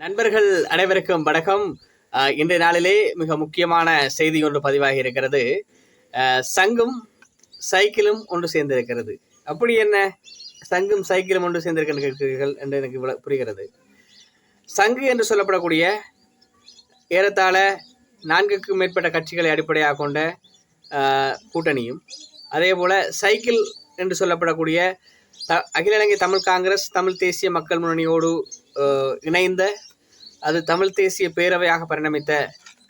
நண்பர்கள் அனைவருக்கும் வணக்கம். இன்றைய நாளிலே மிக முக்கியமான செய்தி ஒன்று பதிவாகி இருக்கிறது. சங்கும் சைக்கிளும் ஒன்று சேர்ந்திருக்கிறது. அப்படி என்ன? சங்கும் சைக்கிளும் ஒன்று சேர்ந்திருக்கிறீர்கள் என்று எனக்கு புரிகிறது. சங்கு என்று சொல்லப்படக்கூடிய ஏறத்தாழ நான்குக்கும் மேற்பட்ட கட்சிகளை அடிப்படையாக கொண்ட கூட்டணியும் அதே போல் சைக்கிள் என்று சொல்லப்படக்கூடிய த அகில இலங்கை தமிழ் காங்கிரஸ் தமிழ் தேசிய மக்கள் முன்னணியோடு இணைந்த அது தமிழ் தேசிய பேரவையாக பரிணமித்த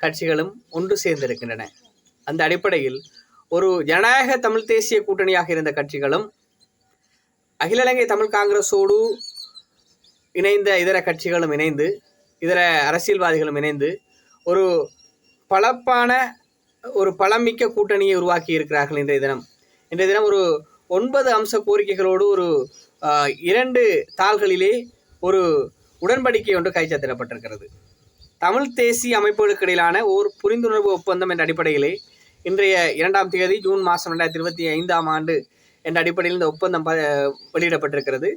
கட்சிகளும் ஒன்று சேர்ந்திருக்கின்றன. அந்த அடிப்படையில் ஒரு ஜனநாயக தமிழ் தேசிய கூட்டணியாக இருந்த கட்சிகளும் அகில இலங்கை தமிழ் காங்கிரஸோடு இணைந்த இதர கட்சிகளும் இணைந்து இதர அரசியல்வாதிகளும் இணைந்து ஒரு பலப்பான ஒரு பலமிக்க கூட்டணியை உருவாக்கி இருக்கிறார்கள் இன்றைய தினம். இன்றைய தினம் ஒரு ஒன்பது அம்ச கோரிக்கைகளோடு ஒரு இரண்டு தாள்களிலே ஒரு உடன்படிக்கை ஒன்று கைச்சாத்திடப்பட்டிருக்கிறது தமிழ் தேசிய அமைப்புகளுக்கு இடையிலான ஓர் புரிந்துணர்வு ஒப்பந்தம் என்ற அடிப்படையிலே இன்றைய இரண்டாம் தேதி ஜூன் மாதம் ரெண்டாயிரத்தி இருபத்தி ஐந்தாம் ஆண்டு என்ற அடிப்படையில் இந்த ஒப்பந்தம் வெளியிடப்பட்டிருக்கிறது.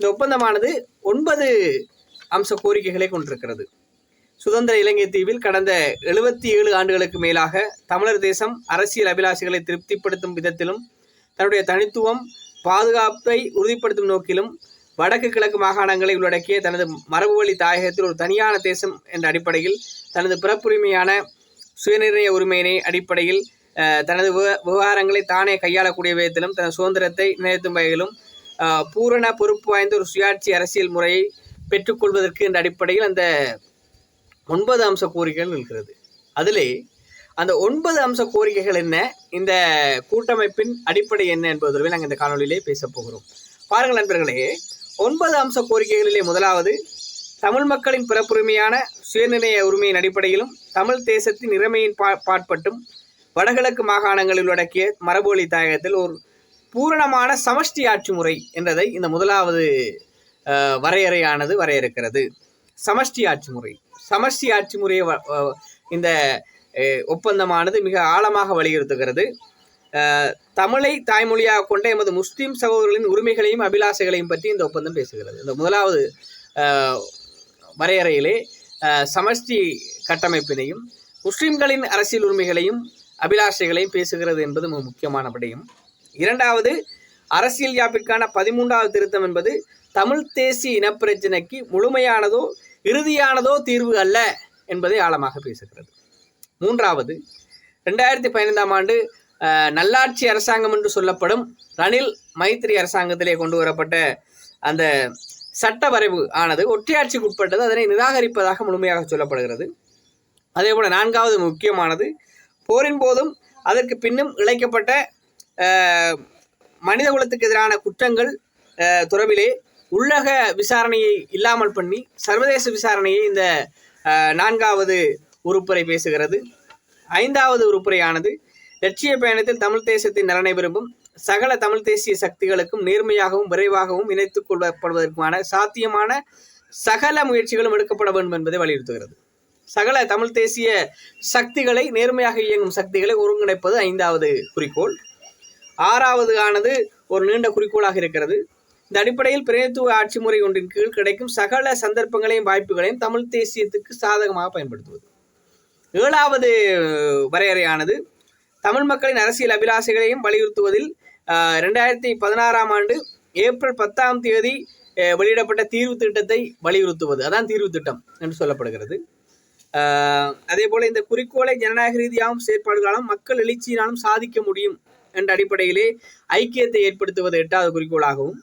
இந்த ஒப்பந்தமானது ஒன்பது அம்ச கோரிக்கைகளை கொண்டிருக்கிறது. சுதந்திர இலங்கை தீவில் கடந்த எழுபத்தி ஏழு ஆண்டுகளுக்கு மேலாக தமிழர் தேசம் அரசியல் அபிலாஷைகளை திருப்திப்படுத்தும் விதத்திலும் தன்னுடைய தனித்துவம் பாதுகாப்பை உறுதிப்படுத்தும் நோக்கிலும் வடக்கு கிழக்கு மாகாணங்களை உள்ளடக்கிய தனது மரபுவழி தாயகத்தில் ஒரு தனியான தேசம் என்ற அடிப்படையில் தனது பிறப்புரிமையான சுயநிர்ணய உரிமையினை அடிப்படையில் தனது விவ- விவகாரங்களை தானே கையாளக்கூடிய விதத்திலும் தனது சுதந்திரத்தை நிலைநிறுத்தும் வகையிலும் பூரண பொறுப்பு வாய்ந்த ஒரு சுயாட்சி அரசியல் முறையை பெற்றுக்கொள்வதற்கு என்ற அடிப்படையில் அந்த ஒன்பது அம்ச கோரிக்கைகள் இருக்கிறது அதிலே அந்த ஒன்பது அம்ச கோரிக்கைகள் என்ன இந்த கூட்டமைப்பின் அடிப்படை என்ன என்பதை நாங்கள் இந்த காணொலியிலே பேசப் போகிறோம். பாருங்கள் நண்பர்களே ஒன்பது அம்ச கோரிக்கைகளிலே முதலாவது தமிழ் மக்களின் பிறப்புரிமையான சுயநிர்ணய உரிமையின் அடிப்படையிலும் தமிழ் தேசத்தின் இறைமையின் பா பாட்பட்டும் வடகிழக்கு மாகாணங்களில் உள்ளடக்கிய மரபொழி தாயகத்தில் ஒரு பூரணமான சமஷ்டி ஆட்சி முறை என்றதை இந்த முதலாவது வரையறையானது வரையறுக்கிறது. சமஷ்டி ஆட்சி முறை. சமஷ்டி ஆட்சி முறையை வ- இந்த ஒப்பந்தமானது மிக ஆழமாக வலியுறுத்துகிறது. தமிழை தாய்மொழியாக கொண்ட எமது முஸ்லீம் சகோதரர்களின் உரிமைகளையும் அபிலாஷைகளையும் பற்றி இந்த ஒப்பந்தம் பேசுகிறது. இந்த முதலாவது வரையறையிலே சமஷ்டி கட்டமைப்பினையும் முஸ்லிம்களின் அரசியல் உரிமைகளையும் அபிலாஷைகளையும் பேசுகிறது என்பது மிக முக்கியமான விடயம். இரண்டாவது அரசியல் யாப்பிற்கான பதிமூன்றாவது திருத்தம் என்பது தமிழ் தேசிய இனப்பிரச்சினைக்கு முழுமையானதோ இறுதியானதோ தீர்வு அல்ல என்பதை ஆழமாக பேசுகிறது. மூன்றாவது ரெண்டாயிரத்தி பதினைந்தாம் ஆண்டு நல்லாட்சி அரசாங்கம் என்று சொல்லப்படும் ரணில் மைத்திரி அரசாங்கத்திலே கொண்டு வரப்பட்ட அந்த சட்ட வரைவு ஆனது ஒற்றையாட்சிக்கு உட்பட்டது அதனை நிராகரிப்பதாக முழுமையாக சொல்லப்படுகிறது. அதே போல நான்காவது முக்கியமானது போரின் போதும் அதற்கு பின்னும் இழைக்கப்பட்ட மனிதகுலத்துக்கு மனித குலத்துக்கு எதிரான குற்றங்கள் துறவிலே தொடர்பிலே உள்ளக விசாரணையை இல்லாமல் பண்ணி சர்வதேச விசாரணையை இந்த நான்காவது உறுப்புரை பேசுகிறது. ஐந்தாவது உறுப்புரையானது லட்சிய பயணத்தில் தமிழ் தேசத்தின் நலனை விரும்பும் சகல தமிழ் தேசிய சக்திகளுக்கும் நேர்மையாகவும் விரைவாகவும் இணைத்துக் கொள்ளப்படுவதற்கான சாத்தியமான சகல முயற்சிகளும் எடுக்கப்பட வேண்டும் என்பதை வலியுறுத்துகிறது. சகல தமிழ் தேசிய சக்திகளை நேர்மையாக இயங்கும் சக்திகளை ஒருங்கிணைப்பது ஐந்தாவது குறிக்கோள். ஆறாவது ஆனது ஒரு நீண்ட குறிக்கோளாக இருக்கிறது. இந்த அடிப்படையில் பிரதித்துவ ஆட்சி முறை ஒன்றின் கீழ் கிடைக்கும் சகல சந்தர்ப்பங்களையும் வாய்ப்புகளையும் தமிழ் தேசியத்துக்கு சாதகமாக பயன்படுத்துவது. ஏழாவது வரையறையானது தமிழ் மக்களின் அரசியல் அபிலாஷைகளையும் வலியுறுத்துவதில் ரெண்டாயிரத்தி பதினாறாம் ஆண்டு ஏப்ரல் பத்தாம் தேதி வெளியிடப்பட்ட தீர்வு திட்டத்தை வலியுறுத்துவது. அதான் தீர்வு திட்டம் என்று சொல்லப்படுகிறது. அதே போல இந்த குறிக்கோளை ஜனநாயக ரீதியாகவும் செயற்பாடுகளாலும் மக்கள் எழுச்சியினாலும் சாதிக்க முடியும் என்ற அடிப்படையிலே ஐக்கியத்தை ஏற்படுத்துவது எட்டாவது குறிக்கோளாகவும்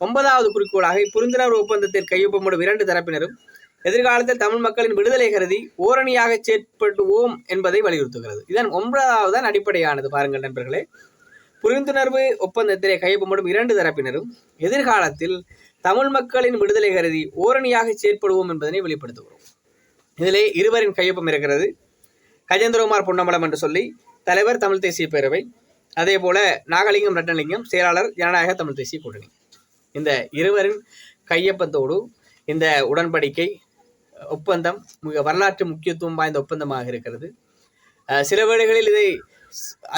ஒன்பதாவது குறிக்கோளாக புரிந்துணர்வு ஒப்பந்தத்தில் கையொப்பமிடும் இரண்டு தரப்பினரும் எதிர்காலத்தில் தமிழ் மக்களின் விடுதலை கருதி ஓரணியாக செயற்படுவோம் என்பதை வலியுறுத்துகிறது. இதன் ஒன்பதாவது தான் அடிப்படையானது. பாருங்கள் நண்பர்களே. புரிந்துணர்வு ஒப்பந்தத்திலே கையொப்பமிடும் இரண்டு தரப்பினரும் எதிர்காலத்தில் தமிழ் மக்களின் விடுதலை கருதி ஓரணியாக செயற்படுவோம் என்பதனை வெளிப்படுத்துகிறோம். இதிலே இருவரின் கையொப்பம் இருக்கிறது. கஜேந்திரகுமார் பொன்னம்பலம் என்று சொல்லி தலைவர் தமிழ் தேசிய பேரவை அதே போல நாகலிங்கம் ரட்டலிங்கம் செயலாளர் ஜனநாயக தமிழ் தேசிய கூட்டணி. இந்த இருவரின் கையொப்பத்தோடு இந்த உடன்படிக்கை ஒப்பந்தம் மிக வரலாற்று முக்கியத்துவம் வாய்ந்த ஒப்பந்தமாக இருக்கிறது. சில வேளைகளில் இதை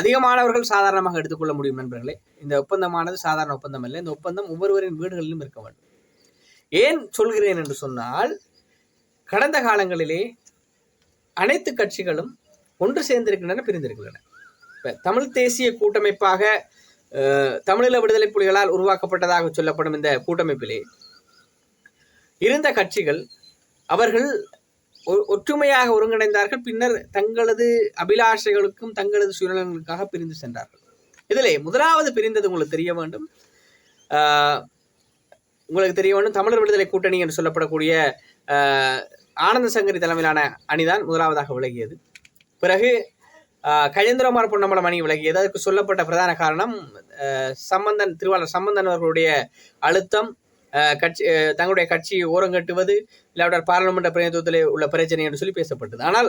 அதிகமானவர்கள் சாதாரணமாக எடுத்துக்கொள்ள முடியும் நண்பர்களே. இந்த ஒப்பந்தமானது சாதாரண ஒப்பந்தம் அல்ல. இந்த ஒப்பந்தம் ஒவ்வொருவரின் வீடுகளிலும் இருக்க வேண்டும். ஏன் சொல்கிறேன் என்று சொன்னால் கடந்த காலங்களிலே அனைத்து கட்சிகளும் ஒன்று சேர்ந்திருக்கின்றன பிரிந்திருக்கின்றன. இப்போ தமிழ் தேசிய கூட்டமைப்பாக தமிழீழ விடுதலை புலிகளால் உருவாக்கப்பட்டதாக சொல்லப்படும் இந்த கூட்டமைப்பிலே இருந்த கட்சிகள் அவர்கள் ஒ- ஒற்றுமையாக ஒருங்கிணைந்தார்கள். பின்னர் தங்களது அபிலாஷைகளுக்கும் தங்களது சுயநலங்களுக்காக பிரிந்து சென்றார்கள். இதிலே முதலாவது பிரிந்தது உங்களுக்கு தெரிய வேண்டும். உங்களுக்கு தெரிய வேண்டும். தமிழர் விடுதலை கூட்டணி என்று சொல்லப்படக்கூடிய ஆனந்த சங்கரி தலைமையிலான அணிதான் முதலாவதாக விலகியது. பிறகு கஜேந்திரகுமார் பொன்னம்பலம் அணி விலகியது. அதற்கு சொல்லப்பட்ட பிரதான காரணம் சம்பந்தன் திருவாளர் சம்பந்தன் அவர்களுடைய அழுத்தம் கட்சி தங்களுடைய கட்சியை ஓரங்கட்டுவது இல்லாவிட்டால் பாராளுமன்ற பிரதிநிதித்துவத்தில் உள்ள பிரச்சனை என்று சொல்லி பேசப்பட்டது. ஆனால்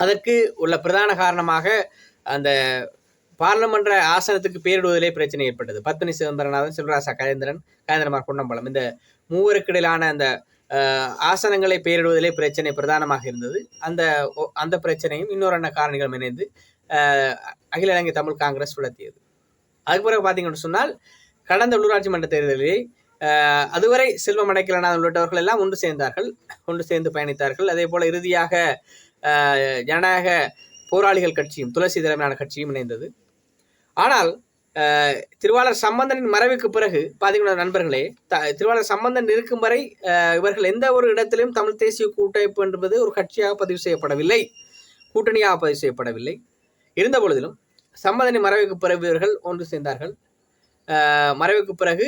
அதற்கு உள்ள பிரதான காரணமாக அந்த பாராளுமன்ற ஆசனத்துக்கு பேரிடுவதிலே பிரச்சனை ஏற்பட்டது. பத்மினி சிதம்பரநாதன் செல்வராசா கஜேந்திரன் கஜேந்திரமார் பொன்னம்பலம் இந்த மூவருக்கிடையிலான அந்த ஆசனங்களை பெயரிடுவதிலே பிரச்சனை பிரதானமாக இருந்தது. அந்த அந்த பிரச்சனையும் இன்னொரு அண்ண காரணிகளும் இணைந்து அகில இலங்கை தமிழ் காங்கிரஸ் விளத்தியது அதுக்கு பிறகு பார்த்தீங்கன்னு சொன்னால் கடந்த உள்ளூராட்சி மன்ற தேர்தலிலே அதுவரை செல்வம் அடைக்கலநாதன் உள்ளிட்டவர்கள் எல்லாம் ஒன்று சேர்ந்தார்கள் ஒன்று சேர்ந்து பயணித்தார்கள். அதே போல இறுதியாக ஜனநாயக போராளிகள் கட்சியும் துளசி தலைமையான கட்சியும் இணைந்தது. ஆனால் திருவாளர் சம்பந்தனின் மறைவுக்கு பிறகு பாத்தீங்கன்னா நண்பர்களே த- திருவாளர் சம்பந்தன் இருக்கும் வரை இவர்கள் எந்த ஒரு இடத்திலும் தமிழ் தேசிய கூட்டமைப்பு என்பது ஒரு கட்சியாக பதிவு செய்யப்படவில்லை கூட்டணியாக பதிவு செய்யப்படவில்லை. இருந்த பொழுதிலும் சம்பந்தனின் மறைவுக்கு பிறகு இவர்கள் ஒன்று சேர்ந்தார்கள். மறைவுக்கு பிறகு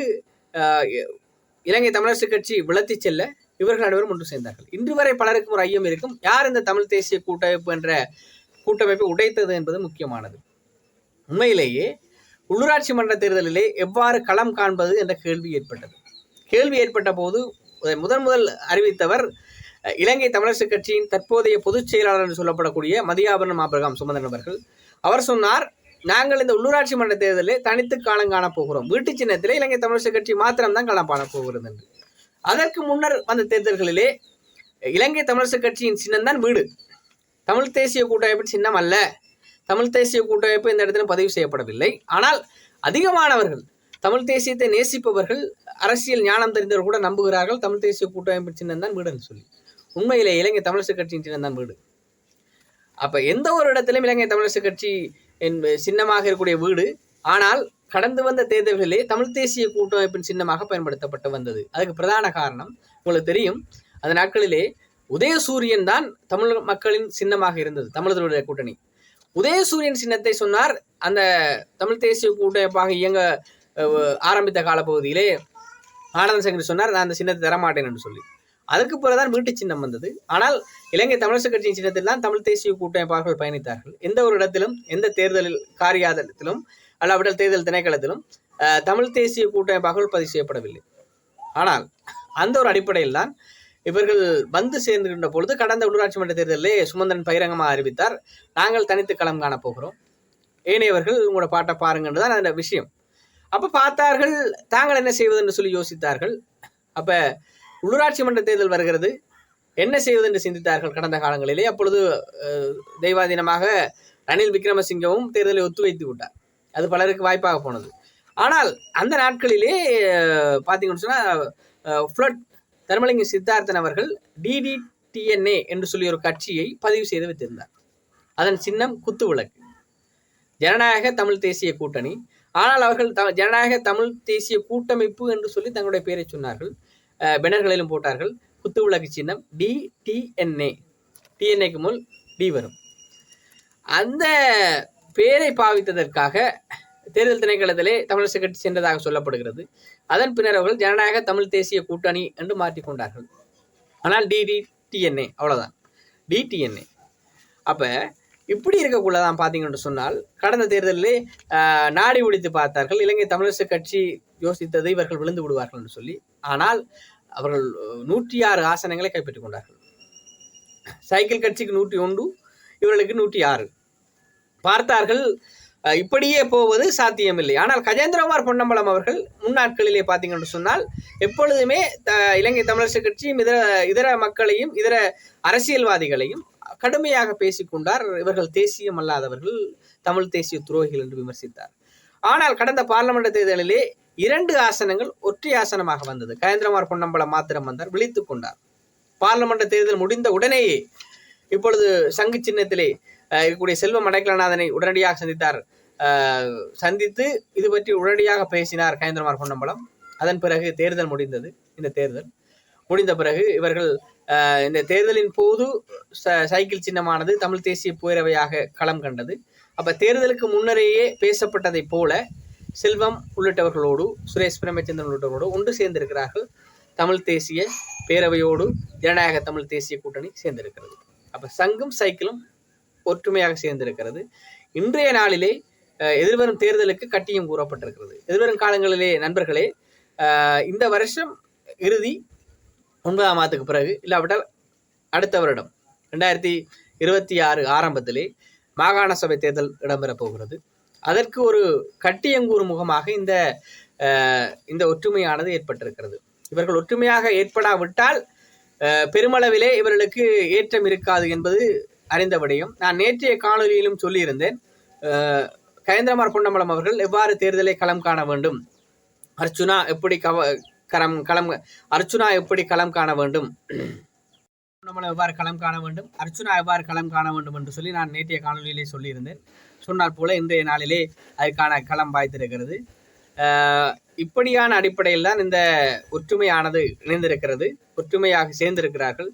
இலங்கை தமிழரசு கட்சி விளத்தி செல்ல இவர்கள் அனைவரும் ஒன்று சேர்ந்தார்கள். இன்று வரை பலருக்கும் ஒரு ஐயம் இருக்கும். யார் இந்த தமிழ் தேசிய கூட்டமைப்பு என்ற கூட்டமைப்பை உடைத்தது என்பது முக்கியமானது. உண்மையிலேயே உள்ளூராட்சி மன்ற தேர்தலிலே எவ்வாறு களம் காண்பது என்ற கேள்வி ஏற்பட்டது. கேள்வி ஏற்பட்ட போது முதன் முதல் அறிவித்தவர் இலங்கை தமிழரசு கட்சியின் தற்போதைய பொதுச் செயலாளர் என்று சொல்லப்படக்கூடிய மதியாபரணம் ஆபிரகாம் சுமந்தன் அவர்கள். அவர் சொன்னார் நாங்கள் இந்த உள்ளூராட்சி மன்ற தேர்தலில் தனித்து காலம் காணப்போகிறோம் வீட்டு சின்னத்திலே இலங்கை தமிழரசு கட்சி மாத்திரம்தான் களம் காணப் போகிறது என்று. அதற்கு முன்னர் வந்த தேர்தல்களிலே இலங்கை தமிழரசு கட்சியின் சின்னம் தான் வீடு. தமிழ் தேசிய கூட்டமைப்பின் சின்னம் அல்ல. தமிழ் தேசிய கூட்டமைப்பு இந்த இடத்துல பதிவு செய்யப்படவில்லை. ஆனால் அதிகமானவர்கள் தமிழ் தேசியத்தை நேசிப்பவர்கள் அரசியல் ஞானம் தெரிந்தவர் கூட நம்புகிறார்கள் தமிழ் தேசிய கூட்டமைப்பின் சின்னம் தான் வீடுன்னு சொல்லி. உண்மையிலே இலங்கை தமிழரசு கட்சியின் சின்னம் தான் வீடு. அப்போ எந்த ஒரு இடத்திலும் இலங்கை தமிழரசு கட்சி சின்னமாக இருக்கக்கூடிய வீடு. ஆனால் கடந்து வந்த தேர்தல்களிலே தமிழ் தேசிய கூட்டமைப்பின் சின்னமாக பயன்படுத்தப்பட்டு வந்தது. அதுக்கு பிரதான காரணம் உங்களுக்கு தெரியும். அந்த நாட்களிலே உதயசூரியன் தான் தமிழ் மக்களின் சின்னமாக இருந்தது தமிழர்களுடைய கூட்டணி. உதயசூரியன் சின்னத்தை சொன்னார். அந்த தமிழ் தேசிய கூட்டமைப்பாக இயங்க ஆரம்பித்த காலப்பகுதியிலே ஆனந்த சங்கர் சொன்னார் நான் அந்த சின்னத்தை தரமாட்டேன் என்று சொல்லி. அதுக்கு பிறகுதான் வீட்டு சின்னம் வந்தது. ஆனால் இலங்கை தமிழரசு கட்சியின் சின்னத்தில் தான் தமிழ் தேசிய கூட்டமைப்பாளர்கள் பயணித்தார்கள். எந்த ஒரு இடத்திலும் எந்த தேர்தலில் காரியாதலத்திலும் அல்லாவிடல் தேர்தல் திணைக்களத்திலும் தமிழ் தேசிய கூட்டமைப்பாளர்கள் பதிவு செய்யப்படவில்லை. ஆனால் அந்த ஒரு அடிப்படையில் தான் இவர்கள் வந்து சேர்ந்துகின்ற பொழுது கடந்த உள்ளூராட்சி மன்ற தேர்தலிலே சுமந்திரன் பகிரங்கமாக அறிவித்தார் நாங்கள் தனித்து களம் காணப்போகிறோம் ஏனையவர்கள் உங்களோட பாட்டை பாருங்கன்னு தான் அந்த விஷயம். அப்போ பார்த்தார்கள் தாங்கள் என்ன செய்வது என்று சொல்லி யோசித்தார்கள். அப்போ உள்ளூராட்சி மன்ற தேர்தல் வருகிறது. என்ன செய்வது என்று சிந்தித்தார்கள் கடந்த காலங்களிலே. அப்பொழுது தெய்வாதீனமாக ரணில் விக்ரமசிங்கவும் தேர்தலை ஒத்துவைத்து விட்டார். அது பலருக்கு வாய்ப்பாக போனது. ஆனால் அந்த நாட்களிலே பார்த்தீங்கன்னு சொன்னால் ஃப்ளட் தர்மலிங்க சித்தார்த்தன் அவர்கள் டிடிடிஎன்ஏ என்று சொல்லி ஒரு கட்சியை பதிவு செய்து வைத்திருந்தார். அதன் சின்னம் குத்து விளக்கு. ஜனநாயக தமிழ் தேசிய கூட்டணி. ஆனால் அவர்கள் த- ஜனநாயக தமிழ் தேசிய கூட்டமைப்பு என்று சொல்லி தங்களுடைய பெயரை சொன்னார்கள். பேனர்களிலும் போட்டார்கள். குத்து விளக்கு சின்னம் டிடிஎன்ஏ டிஎன்ஏக்கு முன் டி வரும். அந்த பேரை பாவித்ததற்காக தேர்தல் திணைக்களத்திலே தமிழரசு கட்சி சென்றதாக சொல்லப்படுகிறது. அதன் பின்னர் அவர்கள் ஜனநாயக தமிழ் தேசிய கூட்டணி என்று மாற்றிக்கொண்டார்கள் ஆனால் டிடிடிஎன்ஏ அவ்வளவுதான். டிடிஎன்ஏ அப்ப இப்படி இருக்கக்குள்ளதான் பார்த்தீங்கன்னு சொன்னால் கடந்த தேர்தலிலே நாடி ஒழித்து பார்த்தார்கள். இலங்கை தமிழரசு கட்சி யோசித்தது இவர்கள் விழுந்து விடுவார்கள் என்று சொல்லி. ஆனால் அவர்கள் நூற்றி ஆறு ஆசனங்களை கைப்பற்றிக் கொண்டார்கள். சைக்கிள் கட்சிக்கு நூற்றி ஒன்று இவர்களுக்கு நூற்றி ஆறு. பார்த்தார்கள் இப்படியே போவது சாத்தியமில்லை. ஆனால் கஜேந்திரகுமார் பொன்னம்பலம் அவர்கள் முன்னாட்களிலே பார்த்தீங்கன்னு சொன்னால் எப்பொழுதுமே த இலங்கை தமிழரசு கட்சியும் இதர இதர மக்களையும் இதர அரசியல்வாதிகளையும் கடுமையாக பேசிக்கொண்டார் இவர்கள் தேசியம் அல்லாதவர்கள் தமிழ் தேசிய துரோகிகள் என்று விமர்சித்தார். ஆனால் கடந்த பார்லமெண்ட் தேர்தலிலே இரண்டு ஆசனங்கள் ஒற்றை ஆசனமாக வந்தது. கயந்திரமார் பொன்னம்பலம் மாத்திரம் வந்தார் விழித்துக் கொண்டார். பார்லமெண்ட் தேர்தல் முடிந்த உடனேயே இப்பொழுது சங்கு சின்னத்திலே இருக்கக்கூடிய செல்வம் அடைக்கலநாதனை உடனடியாக சந்தித்தார். சந்தித்து இது பற்றி உடனடியாக பேசினார் கயந்திரமார் பொன்னம்பலம். அதன் பிறகு தேர்தல் முடிந்தது இந்த தேர்தல். முடிந்த பிறகு இவர்கள் இந்த தேர்தலின் போது ச- சைக்கிள் சின்னமானது தமிழ் தேசிய பேரவையாக களம் கண்டது. அப்ப தேர்தலுக்கு முன்னரேயே பேசப்பட்டதைப் போல செல்வம் உள்ளிட்டவர்களோடு சுரேஷ் பிரேமச்சந்திரன் உள்ளிட்டவர்களோடு ஒன்று சேர்ந்திருக்கிறார்கள். தமிழ் தேசிய பேரவையோடு ஜனநாயக தமிழ் தேசிய கூட்டணி சேர்ந்திருக்கிறது. அப்போ சங்கும் சைக்கிளும் ஒற்றுமையாக சேர்ந்திருக்கிறது. இன்றைய நாளிலே எதிர்வரும் தேர்தலுக்கு கட்டியம் கூறப்பட்டிருக்கிறது. எதிர்வரும் காலங்களிலே நண்பர்களே இந்த வருஷம் இறுதி ஒன்பதாம் மாதத்துக்கு பிறகு இல்லாவிட்டால் அடுத்த வருடம் ரெண்டாயிரத்தி இருபத்தி ஆறு ஆரம்பத்திலே மாகாண சபை தேர்தல் இடம்பெறப் போகிறது. அதற்கு ஒரு கட்டியங்கூறு முகமாக இந்த இந்த ஒற்றுமையானது ஏற்பட்டிருக்கிறது. இவர்கள் ஒற்றுமையாக ஏற்படாவிட்டால் பெருமளவிலே இவர்களுக்கு ஏற்றம் இருக்காது என்பது அறிந்த விடயம். நான் நேற்றைய காணொலியிலும் சொல்லியிருந்தேன். கயந்திரமார் பொன்னம்பலம் அவர்கள் எவ்வாறு தேர்தலை களம் காண வேண்டும்? அர்ச்சுனா எப்படி கவ களம் களம் அர்ச்சுனா எப்படி களம் காண வேண்டும்? பொன்னம்பலம் எவ்வாறு களம் காண வேண்டும்? அர்ச்சுனா எவ்வாறு களம் காண வேண்டும் என்று சொல்லி நான் நேற்றைய காணொலியிலே சொல்லியிருந்தேன். சொன்னார் போல இன்றைய நாளிலே அதுக்கான களம் வாய்த்திருக்கிறது இப்படியான அடிப்படையில் தான் இந்த ஒற்றுமையானது இணைந்திருக்கிறது. ஒற்றுமையாக சேர்ந்திருக்கிறார்கள்.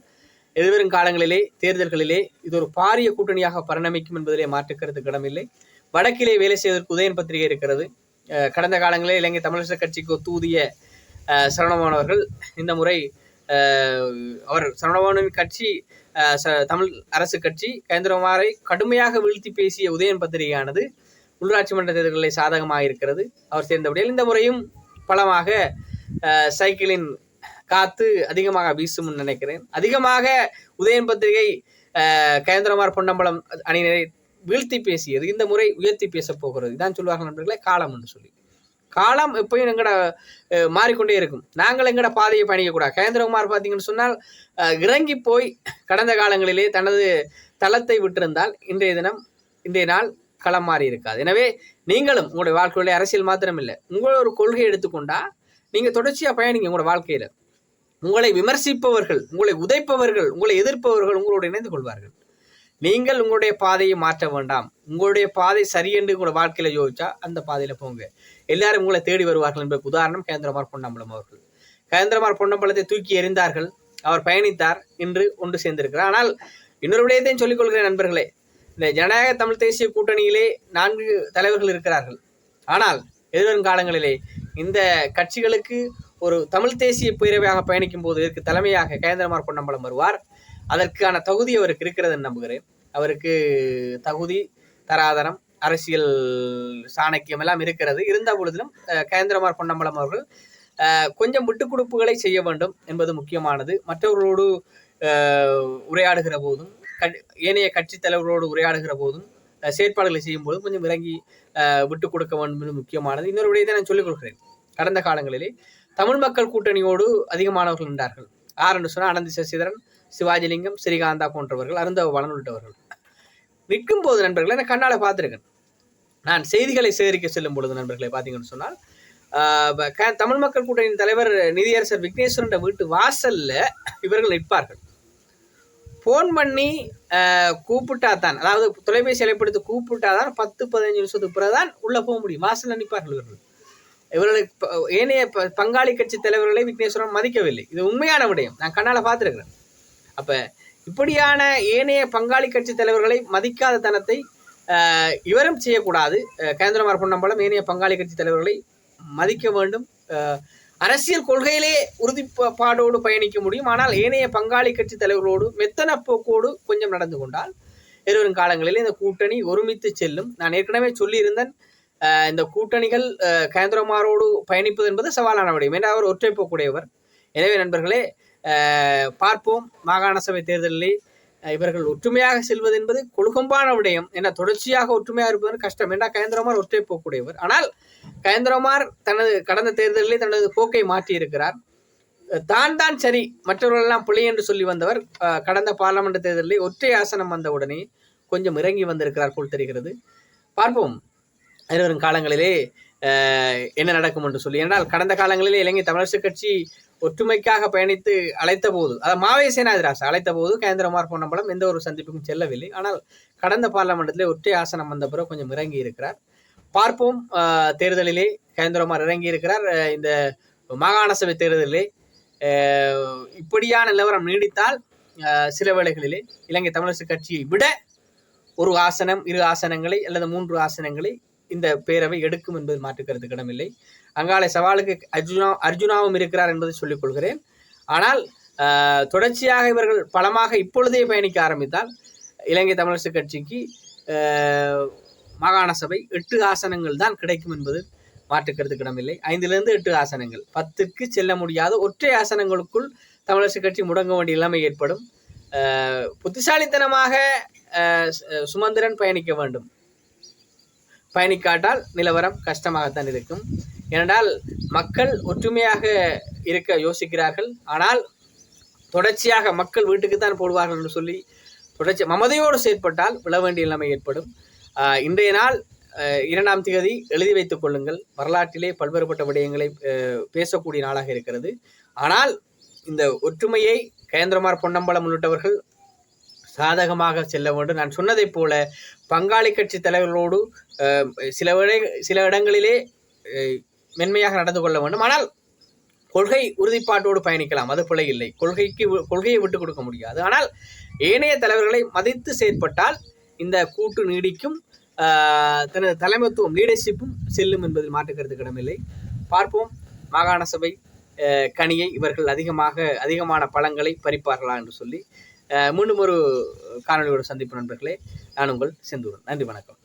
எதிர்வரும் காலங்களிலே தேர்தல்களிலே இது ஒரு பாரிய கூட்டணியாக பரிணமிக்கும் என்பதிலே மாற்றுக்கிறது இடமில்லை. வடக்கிலே வேலை செய்வதற்கு உதயன் பத்திரிகை இருக்கிறது. கடந்த காலங்களில் இலங்கை தமிழரசு கட்சிக்கு தூதிய சரணமானவர்கள் இந்த முறை அவர் சரணமான கட்சி தமிழ் அரசு கட்சி கேந்திரகுமாரை கடுமையாக வீழ்த்தி பேசிய உதயன் பத்திரிகையானது உள்ளாட்சி மன்ற தேர்தல்களை சாதகமாக இருக்கிறது. அவர் சேர்ந்தபடியால் இந்த முறையும் பலமாக சைக்கிளின் காத்து அதிகமாக வீசும் நினைக்கிறேன். அதிகமாக உதயன் பத்திரிகை கேந்திரமார் பொன்னம்பலம் அணியினரை வீழ்த்தி பேசியது. இந்த முறை உயர்த்தி பேசப் போகிறது. இதான் சொல்வார்கள் நண்பர்களே காலம் என்று சொல்லி. காலம் எப்பயும் எங்கட மாறிக்கொண்டே இருக்கும். நாங்கள் எங்கட பாதையை பயணிக்கக்கூடாது. கேந்திரகுமார் பார்த்தீங்கன்னு சொன்னால் இறங்கி போய் கடந்த காலங்களிலே தனது தளத்தை விட்டிருந்தால் இன்றைய தினம் இன்றைய நாள் களம் மாறி இருக்காது. எனவே நீங்களும் உங்களுடைய வாழ்க்கையில அரசியல் மாத்திரம் இல்லை உங்களோட ஒரு கொள்கை எடுத்துக்கொண்டா நீங்கள் தொடர்ச்சியாக பயணிங்க உங்களோட வாழ்க்கையில். உங்களை விமர்சிப்பவர்கள் உங்களை உதைப்பவர்கள் உங்களை எதிர்ப்பவர்கள் உங்களோடு இணைந்து கொள்வார்கள். நீங்கள் உங்களுடைய பாதையை மாற்ற வேண்டாம். உங்களுடைய பாதை சரி என்று உங்களோட வாழ்க்கையில் யோசிச்சா அந்த பாதையில் போங்க. எல்லாரும் உங்களை தேடி வருவார்கள் என்பதற்கு உதாரணம் கேந்திரமார் பொன்னம்பலம் அவர்கள். கேந்திரமார் பொன்னம்பலத்தை தூக்கி எறிந்தார்கள். அவர் பயணித்தார். இன்று ஒன்று சேர்ந்திருக்கிறார். ஆனால் இன்னொரு விடயத்தையும் சொல்லிக்கொள்கிறேன் நண்பர்களே. இந்த ஜனநாயக தமிழ் தேசிய கூட்டணியிலே நான்கு தலைவர்கள் இருக்கிறார்கள். ஆனால் எதிர்வரும் காலங்களிலே இந்த கட்சிகளுக்கு ஒரு தமிழ் தேசிய பேரவையாக பயணிக்கும் போது இதற்கு தலைமையாக கேந்திரமார் பொன்னம்பலம் வருவார். அதற்கான தகுதி அவருக்கு இருக்கிறது நம்புகிறேன். அவருக்கு தகுதி தராதரம் அரசியல் சாணக்கியம் எல்லாம் இருக்கிறது. இருந்த பொழுதிலும் கேந்திரமார் பொன்னம்பலம் அவர்கள் கொஞ்சம் விட்டுக் கொடுப்புகளை செய்ய வேண்டும் என்பது முக்கியமானது. மற்றவர்களோடு உரையாடுகிற போதும் கட்- ஏனைய கட்சி தலைவர்களோடு உரையாடுகிற போதும் செயற்பாடுகளை செய்யும் போதும் கொஞ்சம் இறங்கி விட்டு கொடுக்க வேண்டும் என்பது முக்கியமானது. இன்னொரு விடயத்தை நான் சொல்லிக் கொள்கிறேன். கடந்த காலங்களிலே தமிழ் மக்கள் கூட்டணியோடு அதிகமானவர்கள் நின்றார்கள். ஆரண்டு என்று சொன்னால் அனந்தி சசிதரன் சிவாஜிலிங்கம் ஸ்ரீகாந்தா போன்றவர்கள் அருந்தவ வளன் உள்ளிட்டவர்கள் நிற்கும் போது நண்பர்களை நான் கண்ணால பார்த்துருக்கேன். நான் செய்திகளை சேகரிக்க செல்லும் பொழுது நண்பர்களை பார்த்தீங்கன்னு சொன்னால் க- தமிழ் மக்கள் கூட்டணியின் தலைவர் நிதியரசர் விக்னேஸ்வரன் வீட்டு வாசல்ல இவர்கள் நிற்பார்கள். ஃபோன் பண்ணி கூப்பிட்டா தான் அதாவது தொலைபேசி அழைப்படுத்தி கூப்பிட்டா தான் பத்து பதினஞ்சு நிமிஷத்துக்கு பிறகு தான் உள்ள போக முடியும். வாசல் நிற்பார்கள் இவர்கள். இவர்களுக்கு ஏனைய பங்காளி கட்சி தலைவர்களை விக்னேஸ்வரன் மதிக்கவில்லை. இது உண்மையான விடயம். நான் கண்ணால பார்த்துருக்கிறேன். அப்போ இப்படியான ஏனைய பங்காளி கட்சி தலைவர்களை மதிக்காத தனத்தை இவரும் செய்யக்கூடாது. கேந்திரமார் பொன்னம்பலம் ஏனைய பங்காளி கட்சி தலைவர்களை மதிக்க வேண்டும். அரசியல் கொள்கையிலே உறுதிப்பாடோடு பயணிக்க முடியும். ஆனால் ஏனைய பங்காளி கட்சி தலைவர்களோடு மெத்தன போக்கோடு கொஞ்சம் நடந்து கொண்டால் எதிர்வரும் காலங்களில் இந்த கூட்டணி ஒருமித்து செல்லும். நான் ஏற்கனவே சொல்லியிருந்தேன் இந்த கூட்டணிகள் கேந்திரமாரோடு பயணிப்பது என்பது சவாலான விடயம். ஏன்னா அவர் ஒற்றை போக்குடையவர் எனவே நண்பர்களே பார்ப்போம். மாகாண சபை தேர்தலிலே இவர்கள் ஒற்றுமையாக செல்வது என்பது கொழுகம்பான விடயம். என தொடர்ச்சியாக ஒற்றுமையாக இருப்பது கஷ்டம். ஏன்னா கயந்திரமார் ஒற்றை போக்குடையவர். ஆனால் கயந்திரமார் தனது கடந்த தேர்தலிலே தனது போக்கை மாற்றி இருக்கிறார் தான் தான் சரி மற்றவர்கள் எல்லாம் பிழை என்று சொல்லி வந்தவர் கடந்த பார்லமெண்ட் தேர்தலில் ஒற்றை ஆசனம் வந்த உடனே கொஞ்சம் இறங்கி வந்திருக்கிறார் போல் தெரிகிறது. பார்ப்போம். இருவரும் காலங்களிலே என்ன நடக்கும் என்று சொல்லி. என்றால் கடந்த காலங்களில் இலங்கை தமிழரசு கட்சி ஒற்றுமைக்காக பயணித்து அழைத்த போது அதாவது மாவே சேனாதிராசா அழைத்த போது கேந்திரமார் பொன்னம்பலம் எந்த ஒரு சந்திப்புக்கும் செல்லவில்லை. ஆனால் கடந்த பார்லமெண்டத்திலே ஒற்றை ஆசனம் வந்த பிறகு கொஞ்சம் இறங்கி இருக்கிறார் பார்ப்போம் தேர்தலிலே கேந்திரமார் இறங்கி இருக்கிறார் இந்த மாகாண சபை தேர்தலிலே இப்படியான நிலவரம் நீடித்தால் சில வேளைகளிலே இலங்கை தமிழரசு கட்சியை விட ஒரு ஆசனம் இரு ஆசனங்களை அல்லது மூன்று ஆசனங்களை இந்த பேரவை எடுக்கும் என்பது மாற்றுக்கிறது இடமில்லை. அங்காலை சவாலுக்கு அர்ஜுனா அர்ஜுனாவும் இருக்கிறார் என்பதை சொல்லிக் கொள்கிறேன். ஆனால் தொடர்ச்சியாக இவர்கள் பலமாக இப்பொழுதே பயணிக்க ஆரம்பித்தால் இலங்கை தமிழரசு கட்சிக்கு மாகாண சபை எட்டு ஆசனங்கள் தான் கிடைக்கும் என்பது மாற்றுக்கருத்து இடமில்லை. ஐந்திலிருந்து எட்டு ஆசனங்கள். பத்துக்கு செல்ல முடியாத ஒற்றை ஆசனங்களுக்குள் தமிழரசு கட்சி முடங்க வேண்டிய நிலைமை ஏற்படும். புத்திசாலித்தனமாக சு- சுமந்திரன் பயணிக்க வேண்டும். பயணிக்காட்டால் நிலவரம் கஷ்டமாகத்தான் இருக்கும். ஏனென்றால் மக்கள் ஒற்றுமையாக இருக்க யோசிக்கிறார்கள். ஆனால் தொடர்ச்சியாக மக்கள் வீட்டுக்கு தான் போடுவார்கள் என்று சொல்லி தொடர்ச்சி மமதையோடு செயற்பட்டால் விழ வேண்டிய நிலைமை ஏற்படும். இன்றைய நாள் இரண்டாம் திகதி எழுதி வைத்துக் கொள்ளுங்கள். வரலாற்றிலே பல்வேறுபட்ட விடயங்களை பேசக்கூடிய நாளாக இருக்கிறது. ஆனால் இந்த ஒற்றுமையை கயந்திரமார் பொன்னம்பலம் உள்ளிட்டவர்கள் சாதகமாக செல்ல வேண்டும். நான் சொன்னதைப் போல பங்காளி கட்சி தலைவர்களோடு சில சில இடங்களிலே மென்மையாக நடந்து கொள்ள வேண்டும். ஆனால் கொள்கை உறுதிப்பாட்டோடு பயணிக்கலாம். அது பிழை இல்லை. கொள்கைக்கு வி- கொள்கையை விட்டு கொடுக்க முடியாது. ஆனால் ஏனைய தலைவர்களை மதித்து செயற்பட்டால் இந்த கூட்டு நீடிக்கும் தனது தலைமைத்துவம் லீடர்ஷிப்பும் செல்லும் என்பதில் மாற்றுக்கருத்து கிடமில்லை பார்ப்போம். மாகாண சபை கனியை இவர்கள் அதிகமாக அதிகமான பழங்களை பறிப்பார்களா என்று சொல்லி மீண்டும் ஒரு காணொலியோடு சந்திப்பு நண்பர்களே. நான் உங்கள் செந்தூரன். நன்றி வணக்கம்.